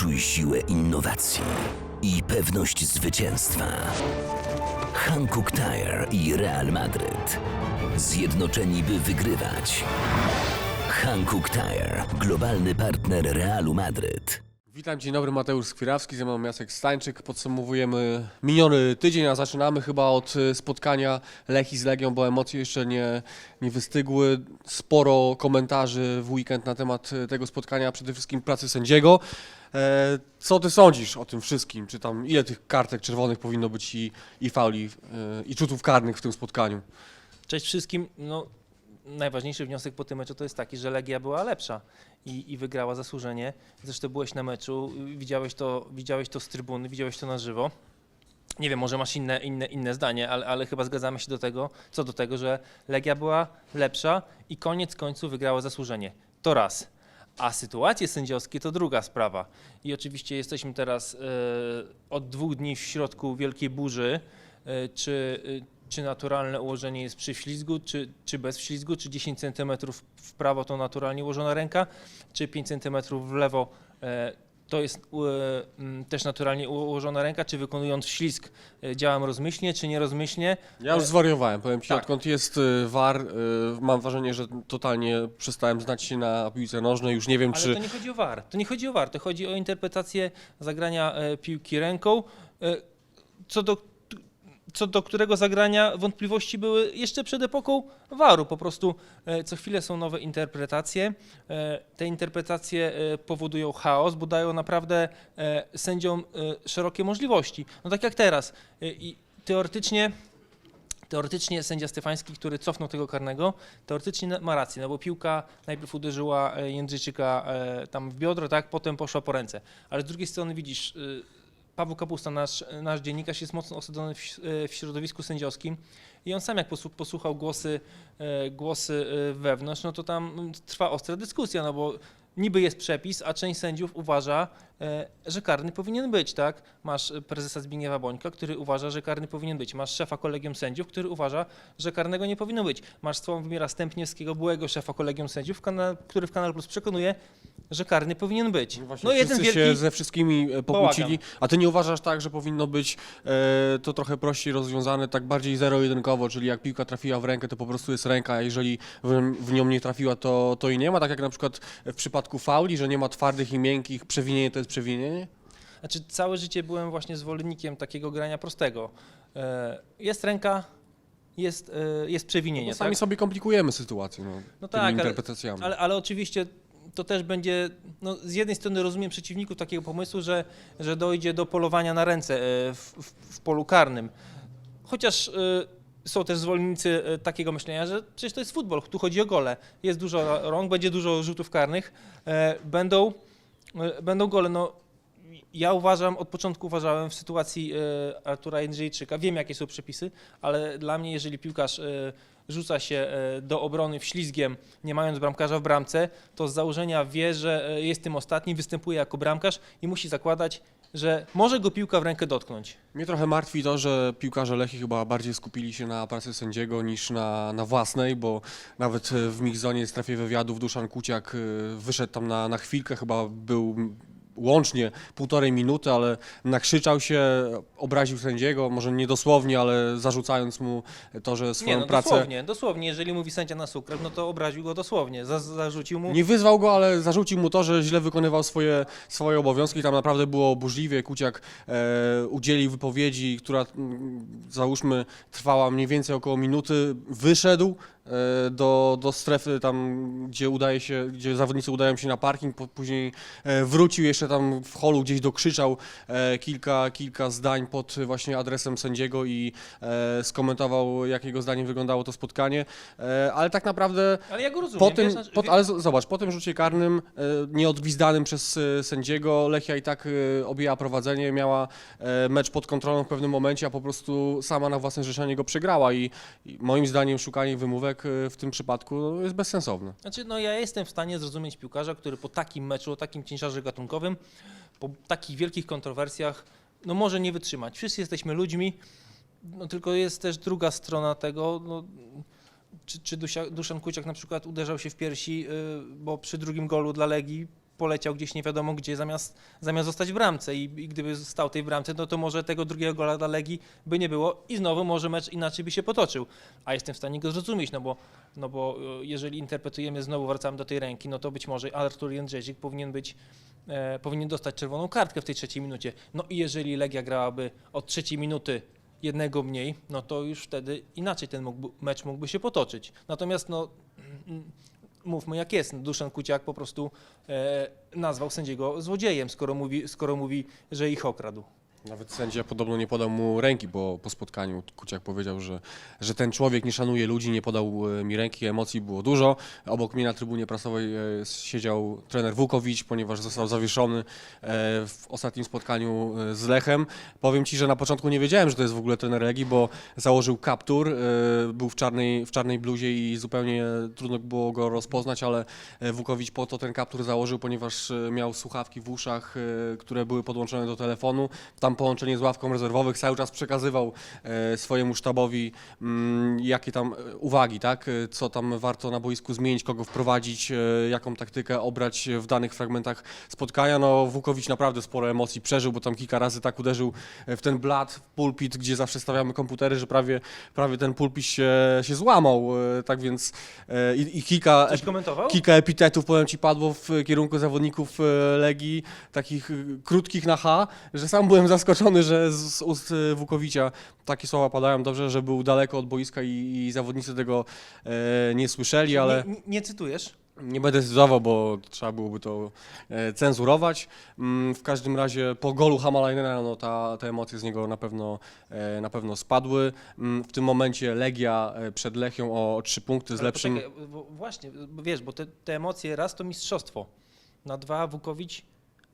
Poczuj siłę innowacji i pewność zwycięstwa. Hankook Tire i Real Madryt. Zjednoczeni by wygrywać. Hankook Tire, globalny partner Realu Madryt. Witam, dzień dobry, Mateusz Skwirawski, ze mną Jacek Stańczyk. Podsumowujemy miniony tydzień, a zaczynamy chyba od e, spotkania Lechi z Legią, bo emocje jeszcze nie, nie wystygły. Sporo komentarzy w weekend na temat e, tego spotkania, przede wszystkim pracy sędziego. E, Co ty sądzisz o tym wszystkim? Czy tam ile tych kartek czerwonych powinno być i, i fauli, e, i czutów karnych w tym spotkaniu? Cześć wszystkim. No, najważniejszy wniosek po tym meczu to jest taki, że Legia była lepsza i, i wygrała zasłużenie. Zresztą byłeś na meczu, widziałeś to, widziałeś to z trybuny, widziałeś to na żywo. Nie wiem, może masz inne, inne, inne zdanie, ale, ale chyba zgadzamy się do tego, co do tego, że Legia była lepsza i koniec końców wygrała zasłużenie. To raz. A sytuacje sędziowskie to druga sprawa. I oczywiście jesteśmy teraz e, od dwóch dni w środku wielkiej burzy. E, czy, e, czy naturalne ułożenie jest przy ślizgu, czy, czy bez ślizgu, czy 10 cm w prawo to naturalnie ułożona ręka, czy 5 cm w lewo to jest e, też naturalnie ułożona ręka, czy wykonując ślizg e, działam rozmyślnie, czy nierozmyślnie. Ja już zwariowałem, powiem Ci, Tak. odkąd jest y, mam wrażenie, że totalnie przestałem znać się na piłce nożnej, już nie wiem Ale czy... to nie chodzi o VAR. To nie chodzi o VAR, to chodzi o interpretację zagrania e, piłki ręką, e, co do, co do którego zagrania wątpliwości były jeszcze przed epoką VAR-u. Po prostu e, co chwilę są nowe interpretacje. E, te interpretacje e, powodują chaos, bo dają naprawdę sędziom szerokie możliwości. No tak jak teraz. I teoretycznie Teoretycznie sędzia Stefański, który cofnął tego karnego, teoretycznie ma rację, no bo piłka najpierw uderzyła Jędrzejczyka e, tam w biodro, tak, potem poszła po ręce. Ale z drugiej strony widzisz, Paweł Kapusta, nasz, nasz dziennikarz, jest mocno osadzony w, w środowisku sędziowskim i on sam jak posłu- posłuchał głosy, e, głosy e, wewnątrz, no to tam trwa ostra dyskusja, no bo niby jest przepis, a część sędziów uważa, że karny powinien być, tak? Masz e, prezesa Zbigniewa Bońka, który uważa, że karny powinien być. Masz szefa kolegium sędziów, który uważa, że karnego nie powinno być. Masz Sławomira Stępniewskiego, byłego szefa kolegium sędziów, który w Kanal Plus przekonuje, że karny powinien być. No Właśnie No jeden wielki... się ze wszystkimi e, pokłócili, bałagan. a ty nie uważasz tak, że powinno być e, to trochę prościej rozwiązane, tak bardziej zero-jedynkowo, czyli jak piłka trafiła w rękę, to po prostu jest ręka, a jeżeli w, w nią nie trafiła, to, to i nie ma, tak jak na przykład w przypadku fauli, że nie ma twardych i miękkich, przewinienie to jest przewinienie? Znaczy, całe życie byłem właśnie zwolennikiem takiego grania prostego. E, Jest ręka, jest, e, jest przewinienie. Bo sami tak? sobie komplikujemy sytuację no, No tymi tak, interpretacjami. Ale, ale oczywiście to też będzie, no z jednej strony rozumiem przeciwników takiego pomysłu, że, że dojdzie do polowania na ręce e, w, w, w polu karnym. Chociaż są też zwolennicy takiego myślenia, że przecież to jest futbol, tu chodzi o gole. Jest dużo rąk, będzie dużo rzutów karnych, będą, będą gole. No, ja uważam, od początku uważałem w sytuacji e, Artura Jędrzejczyka, wiem jakie są przepisy, ale dla mnie jeżeli piłkarz e, rzuca się e, do obrony wślizgiem, nie mając bramkarza w bramce, to z założenia wie, że e, jest tym ostatnim, występuje jako bramkarz i musi zakładać, że może go piłka w rękę dotknąć. Mnie trochę martwi to, że piłkarze Lechii chyba bardziej skupili się na pracy sędziego niż na, na własnej, bo nawet e, w Mixzonie w strefie wywiadów Duszan Kuciak e, wyszedł tam na, na chwilkę, chyba był łącznie półtorej minuty, ale nakrzyczał się, obraził sędziego, może nie dosłownie, ale zarzucając mu to, że swoją Nie, no pracę... dosłownie, dosłownie, jeżeli mówi sędzia na sukrew, no to obraził go dosłownie, za, zarzucił mu... Nie wyzwał go, ale zarzucił mu to, że źle wykonywał swoje, swoje obowiązki. Tam naprawdę było burzliwie. Kuciak e, udzielił wypowiedzi, która mm, załóżmy trwała mniej więcej około minuty. Wyszedł do, do strefy tam, gdzie udaje się, gdzie zawodnicy udają się na parking, po, później e, wrócił jeszcze tam w holu, gdzieś dokrzyczał e, kilka, kilka zdań pod właśnie adresem sędziego i e, skomentował, jak jego zdaniem wyglądało to spotkanie. E, ale tak naprawdę Ale ja go rozumiem, po tym, wiesz, znaczy- po, ale z- zobacz, po tym rzucie karnym, e, nieodgwizdanym przez e, sędziego, Lechia i tak e, objęła prowadzenie, miała e, mecz pod kontrolą w pewnym momencie, a po prostu sama na własne życzenie go przegrała i, i moim zdaniem szukanie wymówek e, w tym przypadku no, jest bezsensowne. Znaczy, no ja jestem w stanie zrozumieć piłkarza, który po takim meczu, o takim ciężarze gatunkowym, po takich wielkich kontrowersjach, no może nie wytrzymać. Wszyscy jesteśmy ludźmi, no tylko jest też druga strona tego, no, czy, czy Duszan Kuciak na przykład uderzał się w piersi, y, bo przy drugim golu dla Legii poleciał gdzieś nie wiadomo gdzie, zamiast, zamiast zostać w bramce I, i gdyby stał tej bramce, no to może tego drugiego gola dla Legii by nie było i znowu może mecz inaczej by się potoczył. A jestem w stanie go zrozumieć, no bo, no bo e, jeżeli interpretujemy, znowu wracamy do tej ręki, no to być może Artur Jędrzejczyk powinien być e, powinien dostać czerwoną kartkę w tej trzeciej minucie. No i jeżeli Legia grałaby od trzeciej minuty jednego mniej, no to już wtedy inaczej ten mógłby, mecz mógłby się potoczyć. Natomiast no, mówmy jak jest, Duszan Kuciak po prostu e, nazwał sędziego złodziejem, skoro mówi, skoro mówi, że ich okradł. Nawet sędzia podobno nie podał mu ręki, bo po spotkaniu Kuciak powiedział, że, że ten człowiek nie szanuje ludzi, nie podał e, mi ręki, emocji było dużo. Obok mnie na trybunie prasowej e, siedział trener Wukowicz, ponieważ został zawieszony e, w ostatnim spotkaniu z Lechem. Powiem Ci, że na początku nie wiedziałem, że to jest w ogóle trener Legii, bo założył kaptur, był w czarnej, w czarnej bluzie i zupełnie trudno było go rozpoznać, ale Wukowicz po to ten kaptur założył, ponieważ miał słuchawki w uszach, które były podłączone do telefonu. Tam połączenie z ławką rezerwowych cały czas przekazywał e, swojemu sztabowi, mm, jakie tam e, uwagi, tak? E, co tam warto na boisku zmienić, kogo wprowadzić, jaką taktykę obrać w danych fragmentach spotkania. No, Wukowicz naprawdę sporo emocji przeżył, bo tam kilka razy tak uderzył w ten blat, w pulpit, gdzie zawsze stawiamy komputery, że prawie, prawie ten pulpit się, się złamał. Tak więc i, i kilka? Kilka epitetów, powiem Ci, padło w kierunku zawodników Legii, takich krótkich na H, że sam byłem zaskoczony, że z z ust e, Wukowicza takie słowa padają. Dobrze, że był daleko od boiska i, i zawodnicy tego e, nie słyszeli, ale Nie, nie, cytujesz? nie będę cytował, bo trzeba byłoby to e, cenzurować. Mm, W każdym razie po golu Hamalainena no, ta, te emocje z niego na pewno, e, na pewno spadły. Mm, W tym momencie Legia przed Lechią o trzy punkty z lepszym... Poczekaj, właśnie, wiesz, bo te, te emocje, raz to mistrzostwo, na dwa Wukowicz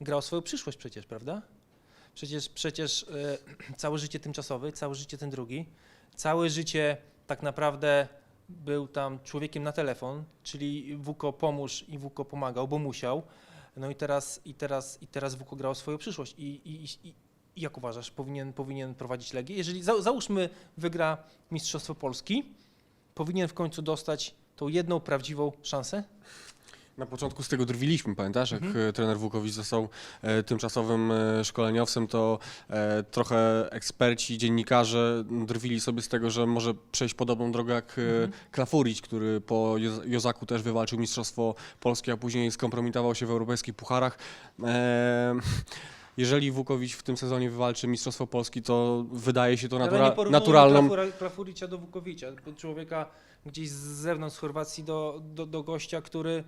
grał swoją przyszłość przecież, prawda? Przecież, przecież e, całe życie tymczasowe, całe życie ten drugi, całe życie tak naprawdę był tam człowiekiem na telefon, czyli Wuko pomóż i Wuko pomagał, bo musiał. No i teraz, i teraz, i teraz Wuko grał swoją przyszłość. I, i, i, i jak uważasz, powinien, powinien prowadzić Legię? Jeżeli za, załóżmy wygra Mistrzostwo Polski, powinien w końcu dostać tą jedną prawdziwą szansę? Na początku z tego drwiliśmy, pamiętasz? Jak Mhm. e, trener Wukowicz został e, tymczasowym e, szkoleniowcem, to e, trochę eksperci, dziennikarze drwili sobie z tego, że może przejść podobną drogę jak e, Mhm. Klafurić, który po Joz- Jozaku też wywalczył Mistrzostwo Polskie, a później skompromitował się w europejskich pucharach. E, jeżeli Wukowicz w tym sezonie wywalczy Mistrzostwo Polski, to wydaje się to natura- naturalną Klafuricia do Wukowicza, człowieka gdzieś z zewnątrz Chorwacji do, do, do gościa, który,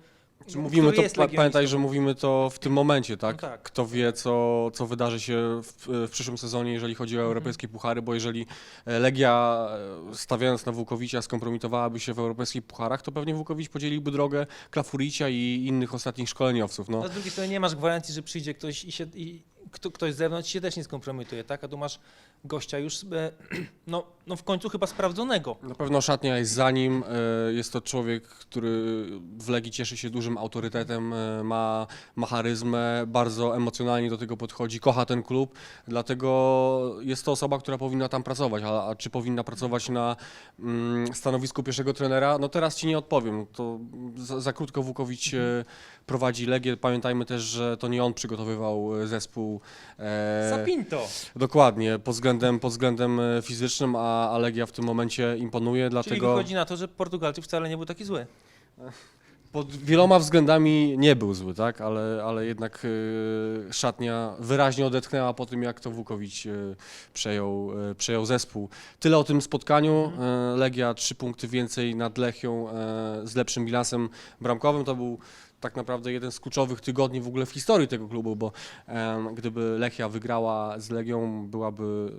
Czy mówimy to, pa, pamiętaj, że mówimy to w tym momencie, tak? No tak. Kto wie, co, co wydarzy się w, w przyszłym sezonie, jeżeli chodzi o europejskie puchary, bo jeżeli e, Legia, e, stawiając na Włukowicza, skompromitowałaby się w europejskich pucharach, to pewnie Włukowicz podzieliłby drogę Klafuricia i innych ostatnich szkoleniowców. No. A z drugiej strony nie masz gwarancji, że przyjdzie ktoś i się, i kto, ktoś z zewnątrz się też nie skompromituje, tak? A tu masz gościa już, e, no, no w końcu chyba sprawdzonego. Na pewno szatnia jest za nim. e, Jest to człowiek, który w Legii cieszy się dużym autorytetem, e, ma, ma charyzmę, bardzo emocjonalnie do tego podchodzi, kocha ten klub, dlatego jest to osoba, która powinna tam pracować. A, a czy powinna pracować na mm, stanowisku pierwszego trenera? No teraz ci nie odpowiem. To za, za krótko Wukowicz prowadzi Legię. Pamiętajmy też, że to nie on przygotowywał e, zespół. e, Sapinto! Dokładnie, pod względem, pod względem e, fizycznym, a, a Legia w tym momencie imponuje, Czyli dlatego wychodzi na to, że Portugalczyk wcale nie był taki zły. pod wieloma względami nie był zły, tak? ale, ale jednak e, szatnia wyraźnie odetchnęła po tym, jak to Wukowicz e, przejął, e, przejął zespół. Tyle o tym spotkaniu. E, Legia trzy punkty więcej nad Lechią e, z lepszym bilansem bramkowym. To był tak naprawdę jeden z kluczowych tygodni w ogóle w historii tego klubu, bo em, gdyby Lechia wygrała z Legią, byłaby,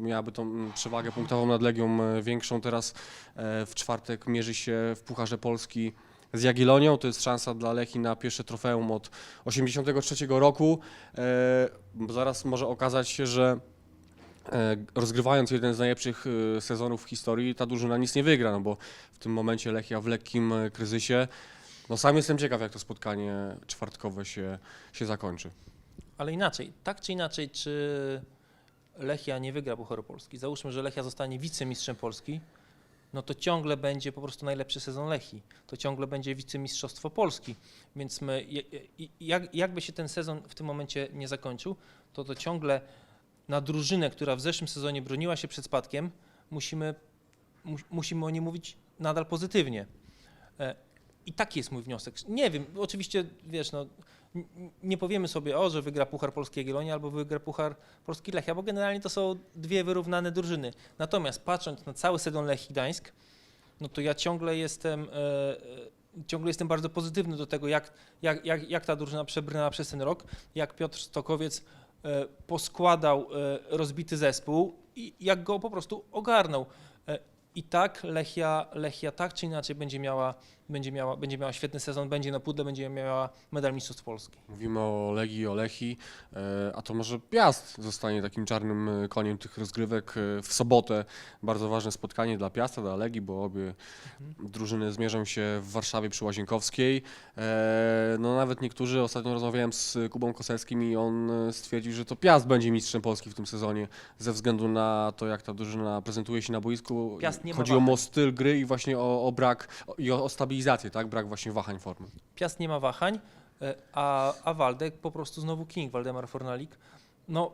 e, miałaby tą mm, przewagę punktową nad Legią e, większą. Teraz e, w czwartek mierzy się w Pucharze Polski z Jagiellonią. To jest szansa dla Lechi na pierwsze trofeum od 83 roku. Zaraz może okazać się, że rozgrywając jeden z najlepszych sezonów w historii, ta drużyna nic nie wygra, no bo w tym momencie Lechia w lekkim kryzysie. No sam jestem ciekaw, jak to spotkanie czwartkowe się, się zakończy. Ale inaczej, tak czy inaczej, czy Lechia nie wygra Pucharu Polski? Załóżmy, że Lechia zostanie wicemistrzem Polski, no to ciągle będzie po prostu najlepszy sezon Lechii. To ciągle będzie wicemistrzostwo Polski. Więc my, jak, jakby się ten sezon w tym momencie nie zakończył, to to ciągle na drużynę, która w zeszłym sezonie broniła się przed spadkiem, musimy, mu, musimy o niej mówić nadal pozytywnie. I taki jest mój wniosek. Nie wiem, oczywiście, wiesz, no, nie powiemy sobie, o, że wygra Puchar Polski Jagiellonia albo wygra Puchar Polski Lechia, bo generalnie to są dwie wyrównane drużyny. Natomiast patrząc na cały sezon Lechii Gdańsk, no to ja ciągle jestem, e, e, ciągle jestem bardzo pozytywny do tego, jak, jak, jak, jak ta drużyna przebrnęła przez ten rok, jak Piotr Stokowiec e, poskładał e, rozbity zespół i jak go po prostu ogarnął. E, I tak Lechia, Lechia tak czy inaczej będzie miała, będzie, miała, będzie miała świetny sezon, będzie na pudle, będzie miała medal Mistrzostw Polski. Mówimy o Legii, o Lechi, e, a to może Piast zostanie takim czarnym e, koniem tych rozgrywek e, w sobotę. Bardzo ważne spotkanie dla Piasta, dla Legii, bo obie drużyny zmierzą się w Warszawie przy Łazienkowskiej. No nawet niektórzy, ostatnio rozmawiałem z Kubą Koseckim i on stwierdził, że to Piast będzie mistrzem Polski w tym sezonie ze względu na to, jak ta drużyna prezentuje się na boisku. Piast nie ma Chodzi o wahań. styl gry i właśnie o, o brak o, i o, o stabilizację, tak? Brak właśnie wahań formy. Piast nie ma wahań, e, a, a Waldek po prostu znowu king, Waldemar Fornalik. No,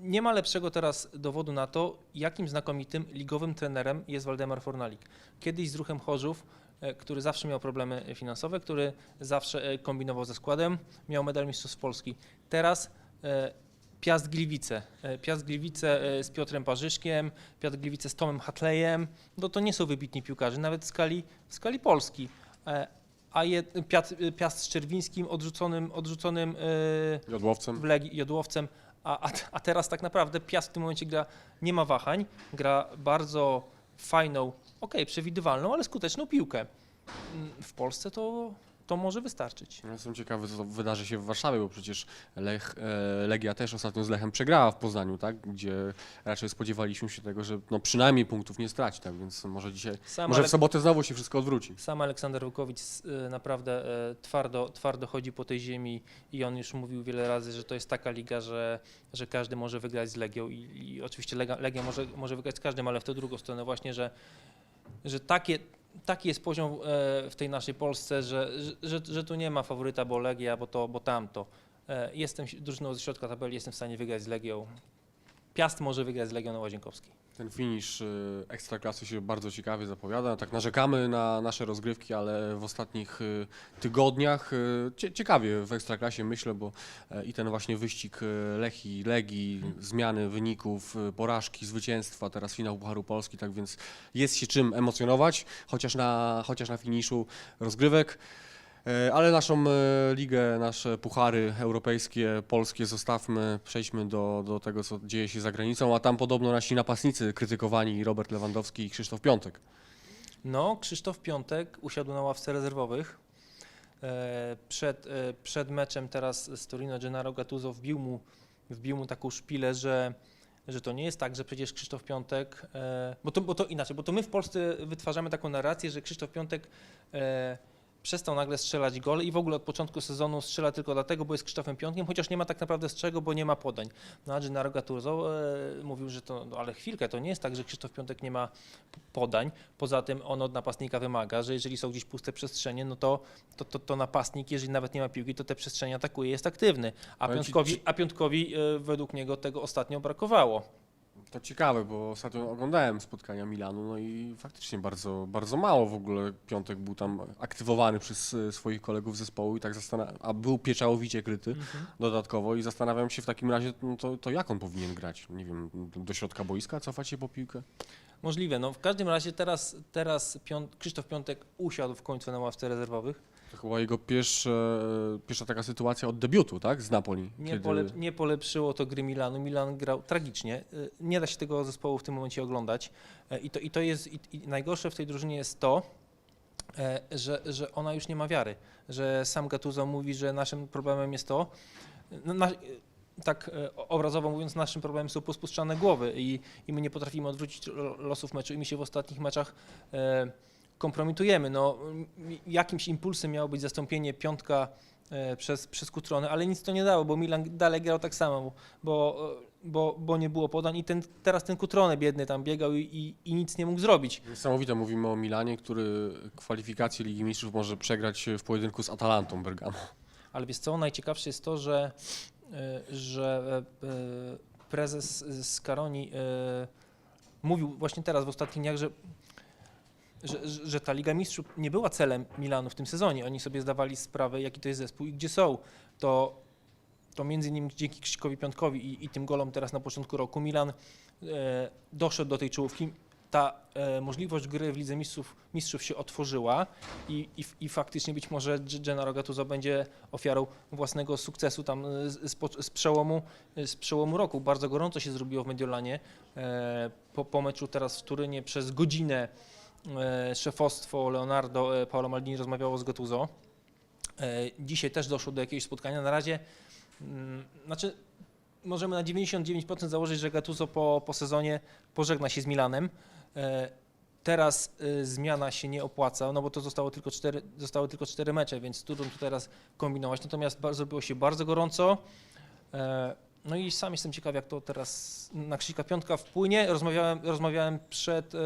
nie ma lepszego teraz dowodu na to, jakim znakomitym ligowym trenerem jest Waldemar Fornalik. Kiedyś z ruchem Chorzów, e, który zawsze miał problemy finansowe, który zawsze e, kombinował ze składem, miał medal Mistrzostw Polski. Teraz Piast Gliwice. E, Piast Gliwice e, z Piotrem Parzyszkiem, Piast Gliwice z Tomem Hatleyem, no to nie są wybitni piłkarze, nawet w skali, w skali Polski. E, A Piast, Piast z Czerwińskim, odrzuconym, odrzuconym Jodłowcem. w Legii jodłowcem, a, a, a teraz tak naprawdę Piast w tym momencie gra, nie ma wahań, gra bardzo fajną, okej, przewidywalną, ale skuteczną piłkę. Mm, W Polsce to, to może wystarczyć. Ja Jestem ciekawy, co wydarzy się w Warszawie, bo przecież Lech, e, Legia też ostatnio z Lechem przegrała w Poznaniu, tak? Gdzie raczej spodziewaliśmy się tego, że no przynajmniej punktów nie straci, tak? Więc może dzisiaj, Sam, może w sobotę znowu się wszystko odwróci. sam Aleksander Łukowicz y, naprawdę e, twardo, twardo chodzi po tej ziemi i on już mówił wiele razy, że to jest taka liga, że, że każdy może wygrać z Legią i, i oczywiście Legia, Legia może, może wygrać z każdym, ale w tę drugą stronę właśnie, że, że takie, taki jest poziom e, w tej naszej Polsce, że, że, że, tu nie ma faworyta, bo Legia, bo to, bo tamto. E, Jestem drużyną ze środka tabeli, jestem w stanie wygrać z Legią. Piast może wygrać z Legią na Łazienkowskiej. Ten finisz y, ekstraklasy się bardzo ciekawie zapowiada. Tak narzekamy na nasze rozgrywki, ale w ostatnich y, tygodniach y, cie, ciekawie w ekstraklasie myślę, bo e, i ten właśnie wyścig Lechi, Legii, zmiany wyników, porażki, zwycięstwa, teraz finał Pucharu Polski, tak więc jest się czym emocjonować, chociaż na, chociaż na finiszu rozgrywek. E, Ale naszą e, ligę, nasze puchary europejskie, polskie zostawmy, przejdźmy do, do tego, co dzieje się za granicą, a tam podobno nasi napastnicy krytykowani, Robert Lewandowski i Krzysztof Piątek. No, Krzysztof Piątek usiadł na ławce rezerwowych. E, Przed, przed meczem teraz z Torino Gennaro Gattuso wbił mu, wbił mu taką szpilę, że, że to nie jest tak, że przecież Krzysztof Piątek, bo to, bo to inaczej, bo to my w Polsce wytwarzamy taką narrację, że Krzysztof Piątek przestał nagle strzelać gol i w ogóle od początku sezonu strzela tylko dlatego, bo jest Krzysztofem Piątkiem, chociaż nie ma tak naprawdę z czego, bo nie ma podań. No a Gennaro Gattuso e, mówił, że to, no, ale chwilkę, to nie jest tak, że Krzysztof Piątek nie ma podań, Poza tym on od napastnika wymaga, że jeżeli są gdzieś puste przestrzenie, no to, to, to, to napastnik, jeżeli nawet nie ma piłki, to te przestrzenie atakuje, jest aktywny. A Piątkowi, a Piątkowi e, według niego tego ostatnio brakowało. To ciekawe, bo ostatnio oglądałem spotkania Milanu, no i faktycznie bardzo, bardzo mało w ogóle Piątek był tam aktywowany przez e, swoich kolegów zespołu i tak a był pieczałowicie kryty dodatkowo i zastanawiam się w takim razie, no to, to jak on powinien grać? Nie wiem, do środka boiska, cofać się po piłkę? Możliwe. No, w każdym razie teraz, teraz Krzysztof Piątek usiadł w końcu na ławce rezerwowych. To chyba jego pierwsze, pierwsza taka sytuacja od debiutu, tak? Z Napoli. Nie, polep, nie polepszyło to gry Milanu. Milan grał tragicznie. Y, Nie da się tego zespołu w tym momencie oglądać. E, I to, i to jest i, i najgorsze w tej drużynie jest to, e, że, że ona już nie ma wiary. Że sam Gattuso mówi, że naszym problemem jest to, no, na, tak e, obrazowo mówiąc, naszym problemem są pospuszczane głowy i, i my nie potrafimy odwrócić lo- losów meczu i my się w ostatnich meczach e, kompromitujemy. No, jakimś impulsem miało być zastąpienie piątka e, przez, przez Kutrony, ale nic to nie dało, bo Milan dalej grał tak samo, bo, bo, bo nie było podań i ten, teraz ten Kutrone biedny tam biegał i, i, i nic nie mógł zrobić. Niesamowite mówimy o Milanie, który kwalifikacje Ligi Mistrzów może przegrać w pojedynku z Atalantą Bergamo. Ale wiesz co, najciekawsze jest to, że, e, że e, e, prezes Scaroni e, mówił właśnie teraz w ostatnich dniach, że, że, że- ta Liga Mistrzów nie była celem Milanu w tym sezonie. Oni sobie zdawali sprawę, jaki to jest zespół i gdzie są. To, to między innymi dzięki Krzyśkowi Piątkowi i, i tym golom teraz na początku roku Milan e, doszedł do tej czołówki. Ta e, możliwość gry w Lidze Mistrzów, mistrzów się otworzyła i, i, i faktycznie być może Gennaro Gattuso będzie ofiarą własnego sukcesu tam e, z, z, z, przełomu, z przełomu roku. Bardzo gorąco się zrobiło w Mediolanie. E, po, po meczu teraz w Turynie przez godzinę e, szefostwo Leonardo e, Paolo Maldini rozmawiało z Gattuso. E, dzisiaj też doszło do jakiegoś spotkania. Na razie, mm, znaczy możemy na 99% założyć, że Gattuso po, po sezonie pożegna się z Milanem. E, Teraz zmiana się nie opłaca, no bo to zostało tylko cztery, zostały tylko cztery mecze, więc trudno tu teraz kombinować. Natomiast zrobiło się bardzo gorąco. E, No i sam jestem ciekaw, jak to teraz na Krzyśka Piątka wpłynie. Rozmawiałem, rozmawiałem przed, e,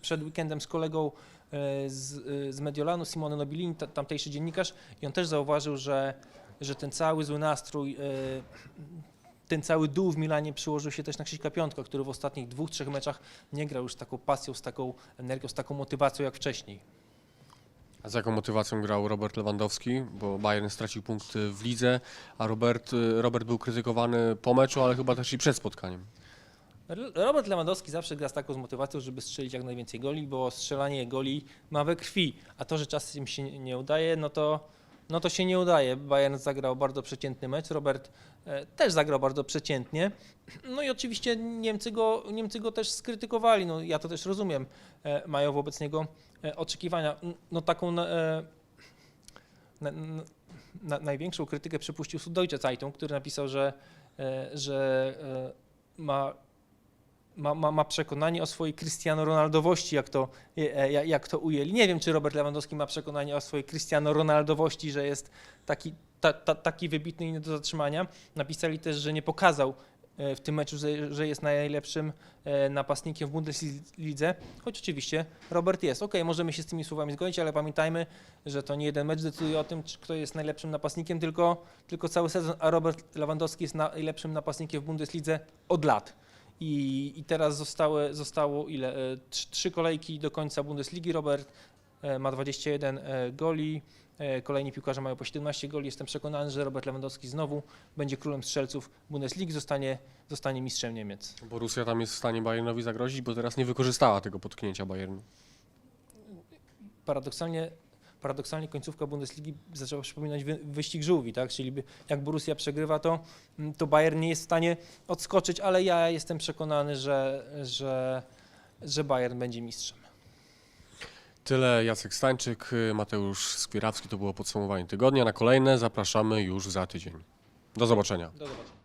przed weekendem z kolegą e, z, e, z Mediolanu, Simone Nobilini, ta- tamtejszy dziennikarz, i on też zauważył, że, że ten cały zły nastrój, e, ten cały dół w Milanie przyłożył się też na Krzyśka Piątka, który w ostatnich dwóch, trzech meczach nie grał już z taką pasją, z taką energią, z taką motywacją jak wcześniej. A z jaką motywacją grał Robert Lewandowski? Bo Bayern stracił punkty w lidze, a Robert, Robert był krytykowany po meczu, ale chyba też i przed spotkaniem. Robert Lewandowski zawsze gra z taką motywacją, żeby strzelić jak najwięcej goli, bo strzelanie goli ma we krwi, a to, że czasem się nie- udaje, no to, no to się nie udaje. Bayern zagrał bardzo przeciętny mecz, Robert e, też zagrał bardzo przeciętnie. No i oczywiście Niemcy go, Niemcy go też skrytykowali, no ja to też rozumiem, e, mają wobec niego e, oczekiwania. No taką na, na, na, na, największą krytykę przypuścił Süddeutsche Zeitung, który napisał, że, że ma ma, ma, ma przekonanie o swojej Cristiano Ronaldowości, jak to, e, jak, jak to ujęli. Nie wiem, czy Robert Lewandowski ma przekonanie o swojej Cristiano Ronaldowości, że jest taki, ta, ta, taki wybitny i nie do zatrzymania. Napisali też, że nie pokazał e, w tym meczu, że, że jest najlepszym e, napastnikiem w Bundeslidze, choć oczywiście Robert jest. Okej, możemy się z tymi słowami zgodzić, ale pamiętajmy, że to nie jeden mecz decyduje o tym, czy kto jest najlepszym napastnikiem, tylko, tylko cały sezon, a Robert Lewandowski jest najlepszym napastnikiem w Bundeslidze od lat. I, I teraz zostały, zostało ile? E, Trzy, trzy kolejki do końca Bundesligi. Robert e, ma 21 e, goli. Kolejni piłkarze mają po 17 goli. Jestem przekonany, że Robert Lewandowski znowu będzie królem strzelców Bundesligi, zostanie, zostanie mistrzem Niemiec. Borussia tam jest w stanie Bayernowi zagrozić, bo teraz nie wykorzystała tego potknięcia Bayernu. Paradoksalnie, paradoksalnie końcówka Bundesligi zaczęła przypominać wy, wyścig żółwi, tak? Czyli jak Borussia przegrywa, to, mm, to Bayern nie jest w stanie odskoczyć, ale ja jestem przekonany, że, że, że Bayern będzie mistrzem. Tyle Jacek Stańczyk, Mateusz Skwirawski. To było podsumowanie tygodnia. Na kolejne zapraszamy już za tydzień. Do zobaczenia. Do zobaczenia.